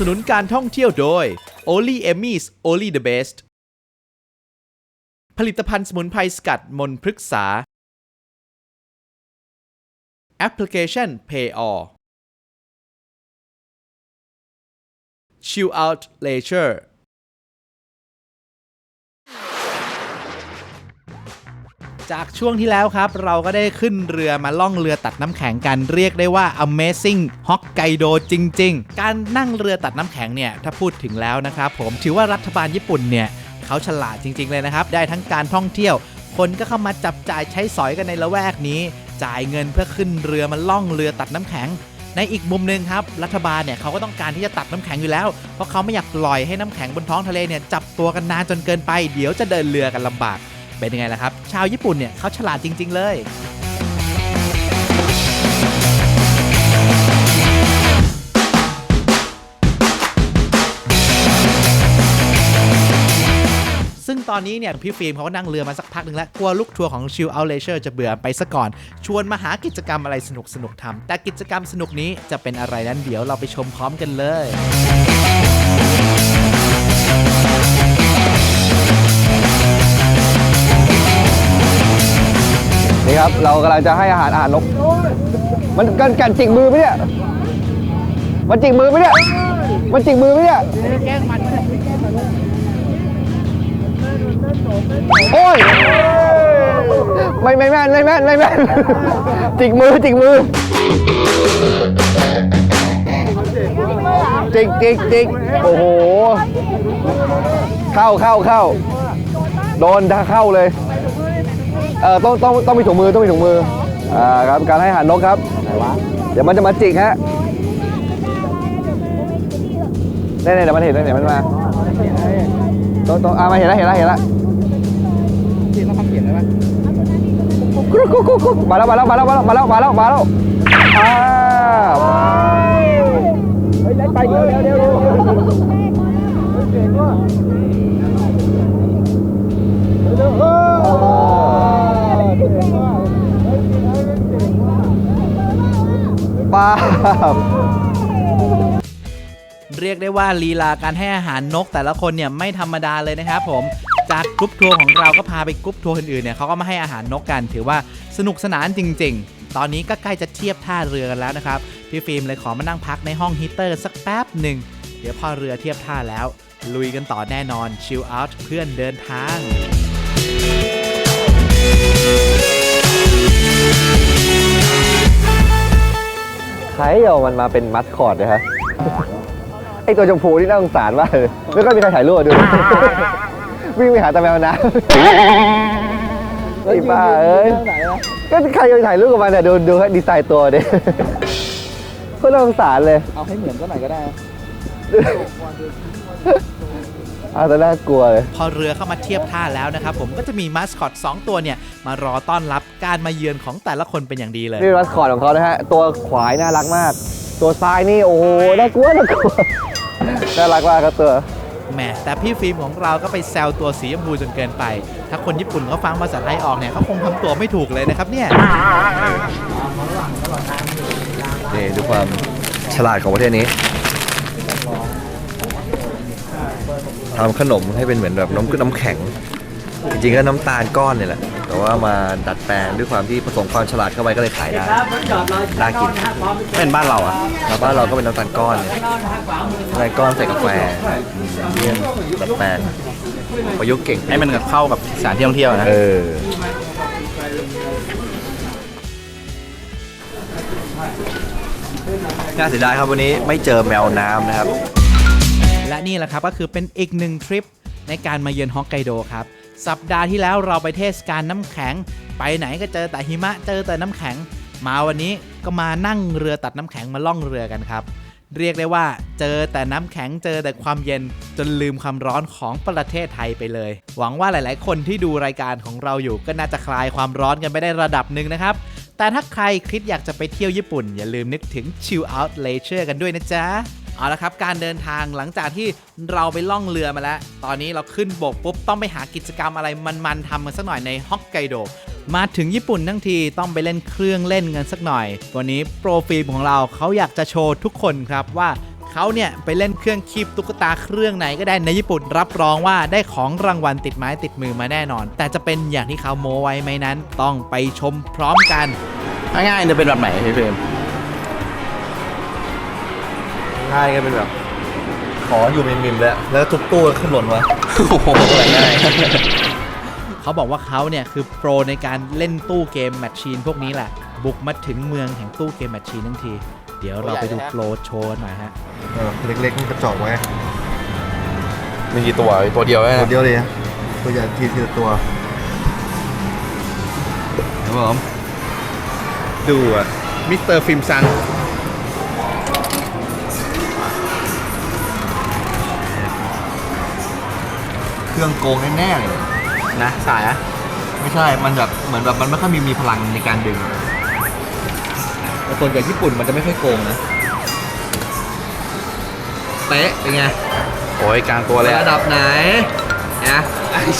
สนุนการท่องเที่ยวโดย Only Emmys Only the Best ผลิตภัณฑ์สมุนไพรสกัดมนพฤกษา แอปพลิเคชัน Payall Chill Out Leisure จากช่วงที่แล้วครับ เราก็ได้ขึ้นเรือมาล่องเรือตัดน้ำแข็งกันเรียกได้ว่า Amazing Hokkaido จริง ๆ การนั่งเรือตัดน้ำแข็งเนี่ย ถ้าพูดถึงแล้วนะครับผมถือว่ารัฐบาลญี่ปุ่นเนี่ยเขาฉลาดจริง ๆ เลยนะครับ ได้ทั้งการท่องเที่ยว คนก็เข้ามาจับจ่ายใช้สอยกันในละแวกนี้ จ่ายเงินเพื่อขึ้นเรือมาล่องเรือตัดน้ำแข็ง ในอีกมุมหนึ่งครับ รัฐบาลเนี่ยเขาก็ต้องการที่จะตัดน้ำแข็งอยู่แล้ว เพราะเขาไม่อยากปล่อยให้น้ำแข็งบนท้องทะเลเนี่ยจับตัวกันนานจนเกินไป เดี๋ยวจะเดินเรือกันลำบาก เป็นยังไงล่ะครับ ชาวญี่ปุ่นเนี่ยเขาฉลาดจริง ๆ เลยซึ่งตอนนี้เนี่ยพี่ฟิล์มเขาก็นั่งเรือมาสักพักหนึ่งแล้ว กลัวลูกทัวร์ของ Chill Out Leisure จะเบื่อไปซะก่อน ชวนมาหากิจกรรมอะไรสนุกสนุกๆทำแต่กิจกรรมสนุกนี้จะเป็นอะไรนั้นเดี๋ยวเราไปชมพร้อมกันเลย นี่ครับ เรากำลังจะให้อาหารอาหารนก มันกันกันจิกมือไหมเนี่ย มันจิกมือไหมเนี่ย มันจิกมือไหมเนี่ยโอ้ย ไม่ไม่แม่นไม่แม่นไม่แม่นจิกมือจิกมือจิกจิกจิกโอ้โห เข้าเข้าเข้า โดนถ้าเข้าเลย เออต้องต้องต้องมีถุงมือต้องมีถุงมืออ่าครับการให้อาหารนกครับ เดี๋ยวมันจะมาจิกฮะเนี่ยเนี่ยเดี๋ยวมันเห็นเนี่ยมันมาต้องต้องอ่ามาเห็นแล้วเห็นแล้วเห็นแล้วกรุ๊กกรุ๊กกรุ๊กกรุ๊กมาแล้วมาแล้วมาแล้วมาแล้วมาแล้วมาแล้วอ่าวเฮ้ยไปเดี๋ยวเดี๋ยวเดี๋ยวเดี๋ยว ป้าบเรียกได้ว่าลีลาการให้อาหารนกแต่ละคนเนี่ยไม่ธรรมดาเลยนะครับผมจากกรุ๊ปทัวร์ของเราก็พาไปกรุ๊ปทัวร์อื่นๆเนี่ยเขาก็มาให้อาหารนกกัน ถือว่าสนุกสนานจริง ๆ ตอนนี้ก็ใกล้จะเทียบท่าเรือกันแล้วนะครับ พี่ฟิล์มเลยขอมานั่งพักในห้องฮีเตอร์สักแป๊บหนึ่ง เดี๋ยวพอเรือเทียบท่าแล้ว ลุยกันต่อแน่นอนชิลเอาท์เพื่อนเดินทาง ใครเอามันมาเป็นมัสคอตนะฮะไอตัวชมพูนี่น่าสงสารมากเลยไม่ค่อยมีใครถ่ายรูปอะดู วิ่งไปหาตาแมวน้ำไอ้บ้าเอ้ยก็ใครจะไปถ่ายรูปกับมันเนี่ยดูดูดีไซน์ตัวดิก็น่าสงสารเลย เอาให้เหมือนก็หน่อยก็ได้เอาแต่น่ากลัวเลย พอเรือเข้ามาเทียบท่าแล้วนะครับ ผมก็จะมีมาสคอต2 ตัวเนี่ย มารอต้อนรับการมาเยือนของแต่ละคนเป็นอย่างดีเลย นี่มัสคอตของเขานะฮะ ตัวขวายน่ารักมาก ตัวซ้ายนี่โอ้โหน่ากลัวน่ากลัว น่ารักมากครับตัว แหมแต่พี่ฟิล์มของเราก็ไปแซวตัวสีชมพูจนเกินไป ถ้าคนญี่ปุ่นเขาฟังภาษาไทยออกเนี่ยเขาคงทำตัวไม่ถูกเลยนะครับเนี่ย นี่ดูความฉลาดของประเทศนี้ ทำขนมให้เป็นเหมือนแบบน้ำน้ำแข็ง จริงๆก็น้ำตาลก้อนเนี่ยแหละ แต่ว่ามาดัดแปลงด้วยความที่ผสมความฉลาดเข้าไปก็เลยขายได้ น่ากิน เป็นบ้านเราอะแล้วบ้านเราก็เป็นน้ำตาลก้อนเนี่ยน้ำตาลก้อนใส่กาแฟอืมเนี่ยดัดแปลงประยุกต์เก่ง ให้มันเข้ากับสถานที่ท่องเที่ยวนะเออ น่าเสียดายครับวันนี้ไม่เจอแมวน้ำนะครับ และนี่แหละครับก็คือเป็นอีกหนึ่งทริปในการมาเยือนฮอกไกโดครับ สัปดาห์ที่แล้วเราไปเทศกาลน้ำแข็ง ไปไหนก็เจอแต่หิมะเจอแต่น้ำแข็ง มาวันนี้ก็มานั่งเรือตัดน้ำแข็งมาล่องเรือกันครับ เรียกได้ว่าเจอแต่น้ำแข็งเจอแต่ความเย็นจนลืมความร้อนของประเทศไทยไปเลย หวังว่าหลาย ๆ คนที่ดูรายการของเราอยู่ก็น่าจะคลายความร้อนกันไปได้ระดับหนึ่งนะครับแต่ถ้าใครคิดอยากจะไปเที่ยวญี่ปุ่น อย่าลืมนึกถึง Chill Out Leisure กันด้วยนะจ๊ะ เอาละครับ การเดินทางหลังจากที่เราไปล่องเรือมาแล้ว ตอนนี้เราขึ้นบกปุ๊บต้องไปหากิจกรรมอะไรมันๆทำกันสักหน่อยในฮอกไกโดมาถึงญี่ปุ่นทั้งทีต้องไปเล่นเครื่องเล่นกันสักหน่อย วันนี้โปรฟิล์มของเราเขาอยากจะโชว์ทุกคนครับว่าเขาเนี่ยไปเล่นเครื่องคีบตุ๊กตาเครื่องไหนก็ได้ในญี่ปุ่นรับรองว่าได้ของรางวัลติดไม้ติดมือมาแน่นอน แต่จะเป็นอย่างที่เขาโมไว้ไหมนั้น ต้องไปชมพร้อมกันง่ายๆจะเป็นแบบไหนพี่เฟรม ง่ายก็เป็นแบบ ขออยู่มิมๆแล้วแล้วทุบตู้ขึ้นหล่นวะโอ้โหง่ายเขาบอกว่าเขาเนี่ยคือโปรในการเล่นตู้เกมแมชชีนพวกนี้แหละ บุกมาถึงเมืองแห่งตู้เกมแมชชีนทั้งที เดี๋ยวเราไปดูโปรโชว์กันหน่อยฮะเออเล็กๆมันกระจอกไว้มีกี่ตัวตัวเดียวแค่ตัวเดียวเลยนะตัวใหญ่ทีทีละตัวครับผมดูอะมิสเตอร์ฟิล์มซัง เครื่องโกงแน่ๆเลย นะสายอะไม่ใช่ มันแบบเหมือนแบบมันไม่ค่อยมีมีพลังในการดึงแต่ส่วนใหญ่ญี่ปุ่นมันจะไม่ค่อยโกงนะเป๊ะเป็นไงโอ้ยกลางตัวเลยระดับไหนนะ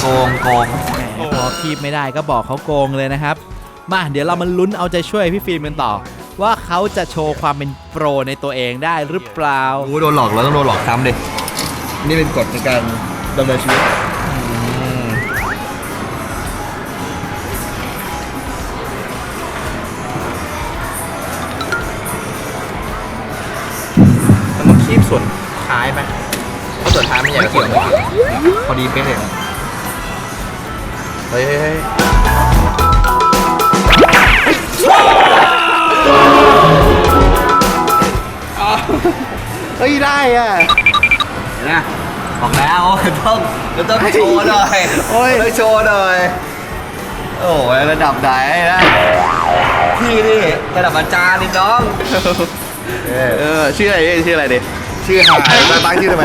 โกงโกงแหมพอคีบไม่ได้ก็บอกเขาโกงเลยนะครับ มาเดี๋ยวเรามาลุ้นเอาใจช่วยพี่ฟิล์มกันต่อ ว่าเขาจะโชว์ความเป็นโปรในตัวเองได้หรือเปล่า โอ้โดนหลอกแล้วต้องโดนหลอกซ้ำดินี่เป็นกฎในการ ดำเนินชีวิตมันต้องคีบส่วนท้ายไหมเพราะส่วนท้ายมันใหญ่กว่าส่วนพอดีเป๊ะเลยเฮ้ยเฮ้ยเฮ้ยเฮ้ยได้อะนะ บอกแล้วมันต้องมันต้องโชว์หน่อยโอ้ยมันต้องโชว์หน่อย โอ้ยระดับไหนนะพี่นี่ระดับอาจารย์นี่น้องเออเออชื่ออะไรดิชื่ออะไรดิชื่อหายมาตั้งชื่อทำไม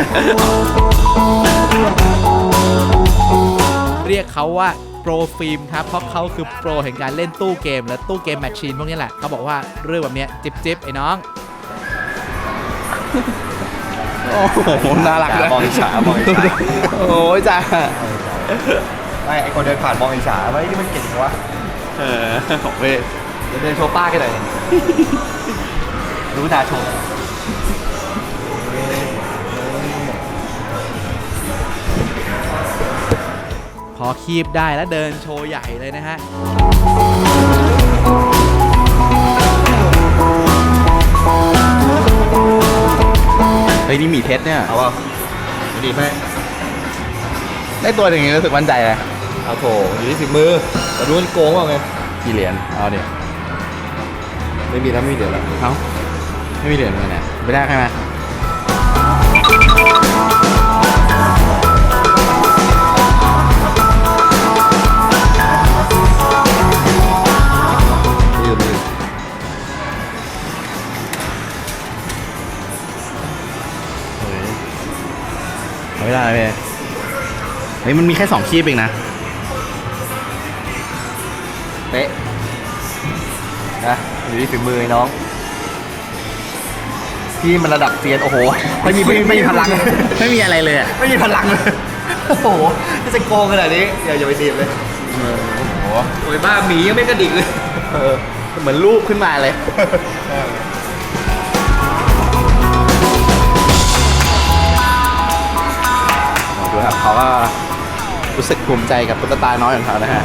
เรียกเขาว่าโปรฟิล์มครับ เพราะเขาคือโปรแห่งการเล่นตู้เกม และตู้เกมแมชชีนพวกนี้แหละเขาบอกว่าเรื่องแบบเนี้ยจิบจิบไอ้น้อง โอ้โหน่ารักนะมองอิจฉามองอิจฉา โอ้ยจ้าไม่ไอคนเดินผ่านมองอิจฉาว่านี่มันเก่งจังวะเออโอ้ยเดี๋ยวเดินโชว์ป้ากันหน่อยรู้ตาโชว์พอคีบได้แล้วเดินโชว์ใหญ่เลยนะฮะ เฮ้ยนี่หมีเทสเนี่ยเอาเปล่าดีไหมได้ตัวอย่างนี้รู้สึกมั่นใจเลยเอาโถอยู่ที่ฝีมือแต่รู้มันโกงเปล่าไงกี่เหรียญเอาดิไม่มีแล้วไม่มีเดี๋ยวแล้วเอ้าไม่มีเหรียญเลยเนี่ยไม่ได้ใช่ไหม เอาไม่ได้เลยเฮ้ยมันมีแค่สองคีบเองนะเป๊ะนะอยู่ที่ฝีมือไอ้น้อง พี่มันระดับเซียนโอ้โหไม่มีไม่มีไม่มีพลัง ไม่มีอะไรเลยอะไม่มีพลังเลยโอ้โหจะโกงขนาดนี้อย่าอย่าไปดีบเลยโอ้โห โอ้ยบ้าหมียังไม่กระดิกเลย เออเหมือนรูปขึ้นมาเลย ดูครับเขาก็รู้สึกภูมิใจกับตุ๊กตาน้อยของเขานะฮะ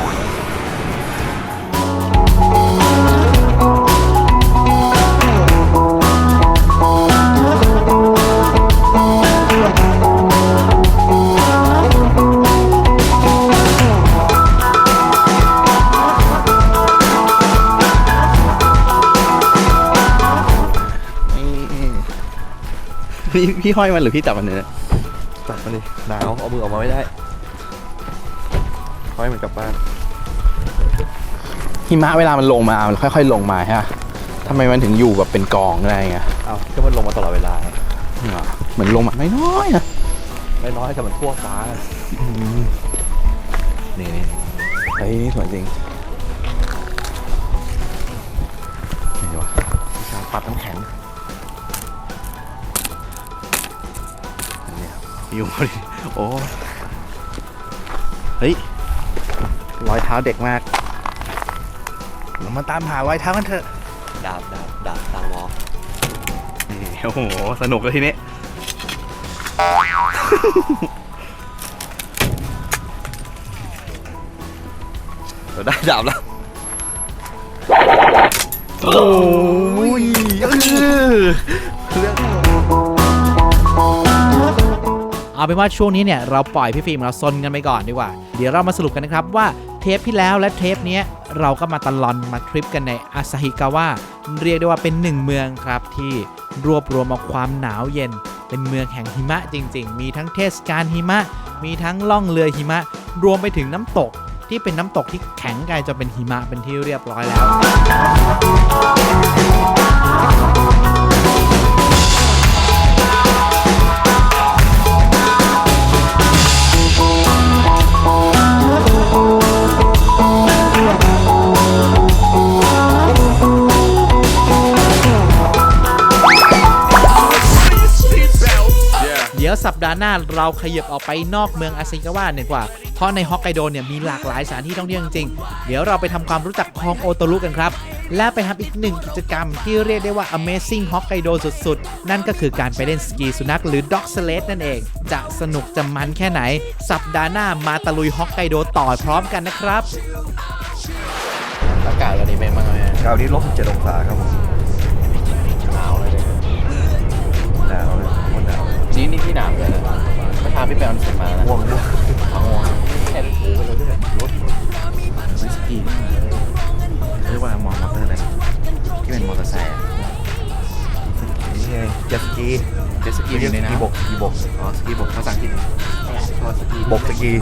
พี่พี่ห้อยมันหรือพี่จับมันเนี่ย จับมันดิหนาวเอามือออกมาไม่ได้ค่อยเหมือนกลับบ้านหิมะเวลามันลงมา มันค่อย ๆ ลงมาฮะทำไมมันถึงอยู่แบบเป็นกองอะไรเงี้ยเอาก็มันลงมาตลอดเวลาเหมือนลงมาน้อยๆนะไม่น้อยแต่มันทั่วฟ้านี่นี่เฮ้ยนี่สวยจริง อยู่พอดีโอ้เฮ้ยรอยเท้าเด็กมาก เรามาตามหารอยเท้ากันเถอะดาบดาบดาบตาวอนี่โอ้โหสนุกเลยทีนี้ เราได้ดาบแล้ว โอ้ยเออ เอาเป็นว่าช่วงนี้เนี่ยเราปล่อยพี่ฟิล์มเราซนกันไปก่อนดีกว่า เดี๋ยวเรามาสรุปกันนะครับว่าเทปที่แล้วและเทปนี้เราก็มาตลอนมาทริปกันในอาซาฮิกาวะเรียกได้ว่าเป็นหนึ่งเมืองครับที่รวบรวมเอาความหนาวเย็น เป็นเมืองแห่งหิมะจริง ๆ มีทั้งเทศกาลหิมะ มีทั้งล่องเรือหิมะ รวมไปถึงน้ำตกที่เป็นน้ำตกที่แข็งกลายจนเป็นหิมะเป็นที่เรียบร้อยแล้ว ห์หน้าเราขยับออกไปนอกเมืองอาซิกาวะดีกว่า เพราะในฮอกไกโดเนี่ยมีหลากหลายสถานที่ท่องเที่ยวจริงๆ เดี๋ยวเราไปทำความรู้จักคลองโอโตรุกันครับ และไปทำอีกหนึ่งกิจกรรมที่เรียกได้ว่า Amazing ฮอกไกโดสุดๆ นั่นก็คือการไปเล่นสกีสุนัขหรือ Dog Sled นั่นเอง จะสนุกจะมันแค่ไหน สัปดาห์หน้ามาตะลุยฮอกไกโดต่อพร้อมกันนะครับอากาศวันนี้เป็นบ้างไหมคราวนี้ลบเจ็ดองศาครับผมหนาวเลยหนาวเลยโคตรหนาวนี่นี่พี่หนาวเลยนะเมื่อเช้า พี่ไปออนเซ็นมานะง่วงด้วยเอาง่วงแอนหูกันเลยด้วยรถสกีนี่เรียกว่ามอเตอร์อะไรที่เป็นมอเตอร์ไซค์อะนี่ไงเจ็ตสกีเจ็ตสกีอยู่ในสกีน้ำบกสกีบกอ๋อสกีบกภาษาอังกฤษชอสกีบกสกี